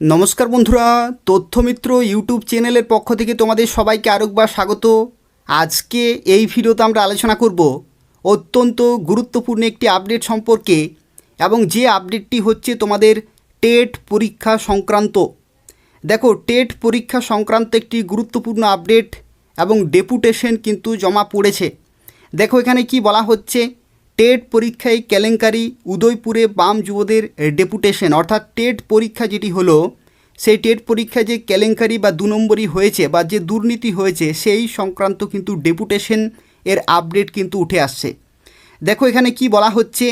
নমস্কার বন্ধুরা, তথ্যমিত্র ইউটিউব চ্যানেলের পক্ষ থেকে তোমাদের সবাইকে আরেকবার স্বাগত। আজকে এই ভিডিওতে আমরা আলোচনা করব অত্যন্ত গুরুত্বপূর্ণ একটি আপডেট সম্পর্কে এবং যে আপডেটটি হচ্ছে তোমাদের টেট পরীক্ষা সংক্রান্ত। দেখো, টেট পরীক্ষা সংক্রান্ত একটি গুরুত্বপূর্ণ আপডেট এবং ডেপুটেশন কিন্তু জমা পড়েছে। দেখো এখানে কি বলা হচ্ছে টেট পরীক্ষায় কেলেঙ্কারি, উদয়পুরে বাম যুবদের ডেপুটেশন। অর্থাৎ টেট পরীক্ষা যেটি হলো, সেই টেট পরীক্ষায় যে কেলেঙ্কারি বা দু নম্বরই হয়েছে বা যে দুর্নীতি হয়েছে, সেই সংক্রান্ত কিন্তু ডেপুটেশন এর আপডেট কিন্তু উঠে আসছে। দেখো এখানে কি বলা হচ্ছে,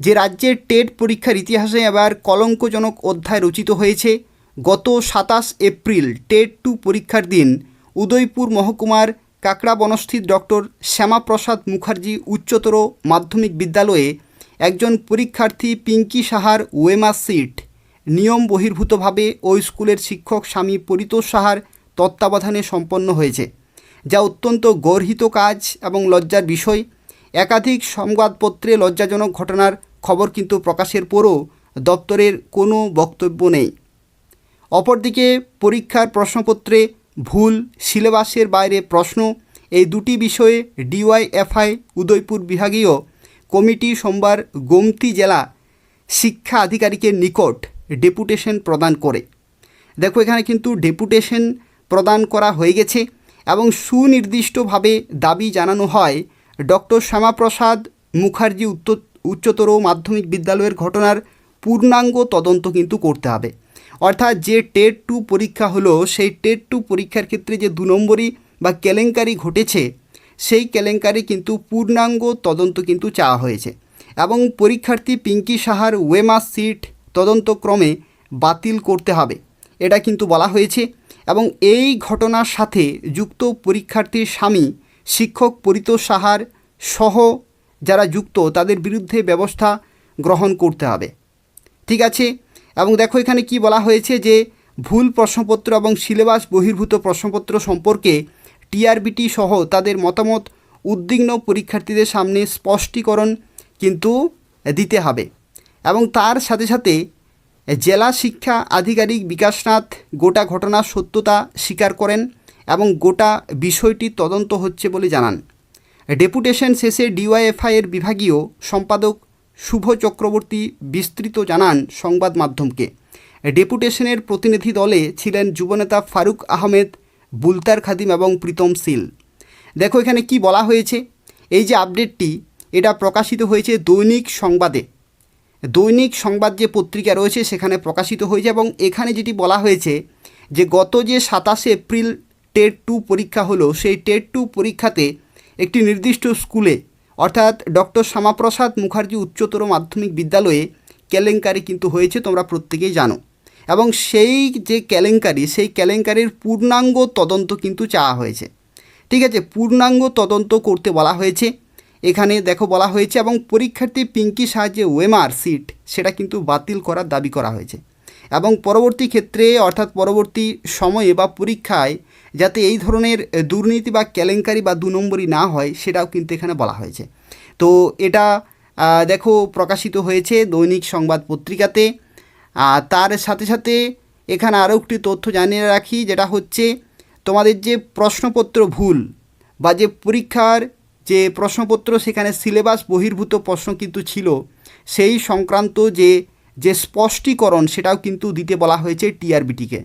যে রাজ্যের টেট পরীক্ষার ইতিহাসে এবার কলঙ্কজনক অধ্যায় রচিত হয়েছে। গত সাতাশ এপ্রিল, টেট টু পরীক্ষার দিন, উদয়পুর মহকুমার কাকড়াবনস্থিত ডক্টর শ্যামাপ্রসাদ মুখার্জি উচ্চতর মাধ্যমিক বিদ্যালয়ে একজন পরীক্ষার্থী পিঙ্কি সাহার ওয়েমার সিট নিয়ম বহির্ভূতভাবে ওই স্কুলের শিক্ষক স্বামী পরিতোষ সাহার তত্ত্বাবধানে সম্পন্ন হয়েছে, যা অত্যন্ত গর্হিত কাজ এবং লজ্জার বিষয়। একাধিক সংবাদপত্রে লজ্জাজনক ঘটনার খবর কিন্তু প্রকাশের পরও দপ্তরের কোনো বক্তব্য নেই। অপরদিকে পরীক্ষার প্রশ্নপত্রে ভুল সিলেবাসের বাইরে প্রশ্ন, এই দুটি বিষয়ে ডিওয়াইএফআই উদয়পুর বিভাগীয় কমিটি সোমবার গোমতি জেলা শিক্ষা আধিকারিকের নিকট ডেপুটেশন প্রদান করে। দেখো, এখানে কিন্তু ডেপুটেশন প্রদান করা হয়ে গেছে এবং সুনির্দিষ্টভাবে দাবি জানানো হয় ডক্টর শ্যামাপ্রসাদ মুখার্জি উচ্চতর মাধ্যমিক বিদ্যালয়ের ঘটনার পূর্ণাঙ্গ তদন্ত কিন্তু করতে হবে। অর্থাৎ যে টেট টু পরীক্ষা হলো, সেই টেট টু পরীক্ষার ক্ষেত্রে যে দু নম্বরই বা কেলেঙ্কারি ঘটেছে, সেই কেলেঙ্কারি কিন্তু পূর্ণাঙ্গ তদন্ত কিন্তু চাওয়া হয়েছে। এবং পরীক্ষার্থী পিঙ্কি সাহার ওয়েমার সিট তদন্তক্রমে বাতিল করতে হবে, এটা কিন্তু বলা হয়েছে। এবং এই ঘটনার সাথে যুক্ত পরীক্ষার্থীর স্বামী, শিক্ষক পরিতোষ সাহার সহ যারা যুক্ত, তাদের বিরুদ্ধে ব্যবস্থা গ্রহণ করতে হবে। ঠিক আছে? এবং দেখো এখানে কি বলা হয়েছে যে ভুল প্রশ্নপত্র এবং সিলেবাস বহির্ভূত প্রশ্নপত্র সম্পর্কে টিআরবিটি সহ তাদের মতামত উদ্বিগ্ন পরীক্ষার্থীদের সামনে স্পষ্টীকরণ কিন্তু দিতে হবে। এবং তার সাথে সাথে জেলা শিক্ষা আধিকারিক বিকাশনাথ গোটা ঘটনার সত্যতা স্বীকার করেন এবং গোটা বিষয়টি তদন্ত হচ্ছে বলে জানান। ডেপুটেশন শেষে ডিওয়াইএফআই এর বিভাগীয় সম্পাদক শুভ চক্রবর্তী বিস্তৃত জানান সংবাদ মাধ্যমকে। ডেপুটেশনের প্রতিনিধি দলে ছিলেন যুবনেতা ফারুক আহমেদ, বুলতার খাদিম এবং প্রীতম সিল। দেখো এখানে কি বলা হয়েছে? এই যে আপডেটটি, এটা প্রকাশিত হয়েছে দৈনিক সংবাদে। দৈনিক সংবাদ যে পত্রিকা রয়েছে, সেখানে প্রকাশিত হয়েছে এবং এখানে যেটি বলা হয়েছে যে গত যে সাতাশে এপ্রিল টেট টু পরীক্ষা হলো, সেই টেট টু পরীক্ষাতে একটি নির্দিষ্ট স্কুলে অর্থাৎ ডক্টর শ্যামাপ্রসাদ মুখার্জি উচ্চতর মাধ্যমিক বিদ্যালয়ে কেলেঙ্কারি কিন্তু হয়েছে, তোমরা প্রত্যেকেই জানো। এবং সেই যে কেলেঙ্কারি, সেই কেলেঙ্কারির পূর্ণাঙ্গ তদন্ত কিন্তু চাওয়া হয়েছে। ঠিক আছে, পূর্ণাঙ্গ তদন্ত করতে বলা হয়েছে। এখানে দেখো বলা হয়েছে এবং পরীক্ষার্থী পিঙ্কি সাহায্যে ওয়েমার সিট, সেটা কিন্তু বাতিল করার দাবি করা হয়েছে। এবং পরবর্তী ক্ষেত্রে, অর্থাৎ পরবর্তী সময়ে বা পরীক্ষায় যাতে এই ধরনের দুর্নীতি বা কেলেঙ্কারি বা দু নম্বরই না হয়, সেটাও কিন্তু এখানে বলা হয়েছে। তো এটা দেখো, প্রকাশিত হয়েছে দৈনিক সংবাদ পত্রিকাতে। তার সাথে সাথে এখানে আরও একটি তথ্য জানিয়ে রাখি, যেটা হচ্ছে তোমাদের যে প্রশ্নপত্র ভুল বা যে পরীক্ষার যে প্রশ্নপত্র, সেখানে সিলেবাস বহির্ভূত প্রশ্ন কিন্তু ছিল, সেই সংক্রান্ত যে যে স্পষ্টীকরণ, সেটাও কিন্তু দিতে বলা হয়েছে টিআরবিটিকে।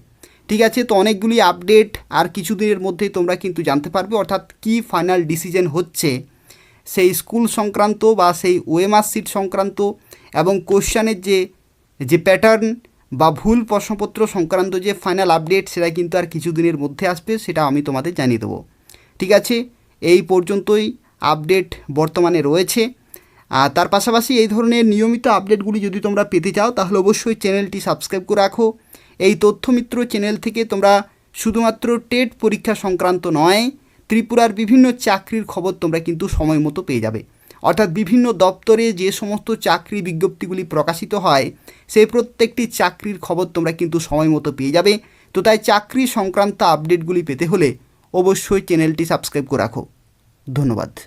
ঠিক আছে, তো অনেকগুলি আপডেট আর কিছুদিনের মধ্যেই তোমরা কিন্তু জানতে পারবে। অর্থাৎ কি ফাইনাল ডিসিশন হচ্ছে? সেই স্কুল সংক্রান্ত বা সেই ওএমআর সিট সংক্রান্ত এবং কোশ্চানের যে যে প্যাটার্ন বা ভুল প্রশ্নপত্র সংক্রান্ত যে ফাইনাল আপডেট সেটা কিন্তু আর কিছুদিনের মধ্যে আসবে, সেটা আমি তোমাদের জানিয়ে দেবো। ঠিক আছে? এই পর্যন্তই আপডেট বর্তমানে রয়েছে। আর তার পাশাপাশি এই ধরনের নিয়মিত আপডেটগুলি যদি তোমরা পেতে চাও, তাহলে অবশ্যই চ্যানেলটি সাবস্ক্রাইব করে রাখো। এই তথ্যমিত্র চ্যানেল থেকে তোমরা শুধুমাত্র টেট পরীক্ষা সংক্রান্ত নয়, ত্রিপুরার বিভিন্ন চাকরির খবর তোমরা কিন্তু সময় মতো পেয়ে যাবে। অর্থাৎ বিভিন্ন দপ্তরে যে সমস্ত চাকরি বিজ্ঞপ্তিগুলি প্রকাশিত হয় সেই প্রত্যেকটি চাকরির খবর তোমরা কিন্তু সময় মতো পেয়ে যাবে। তো তাই চাকরি সংক্রান্ত আপডেটগুলি পেতে হলে অবশ্যই চ্যানেলটি সাবস্ক্রাইব করে রাখো। ধন্যবাদ।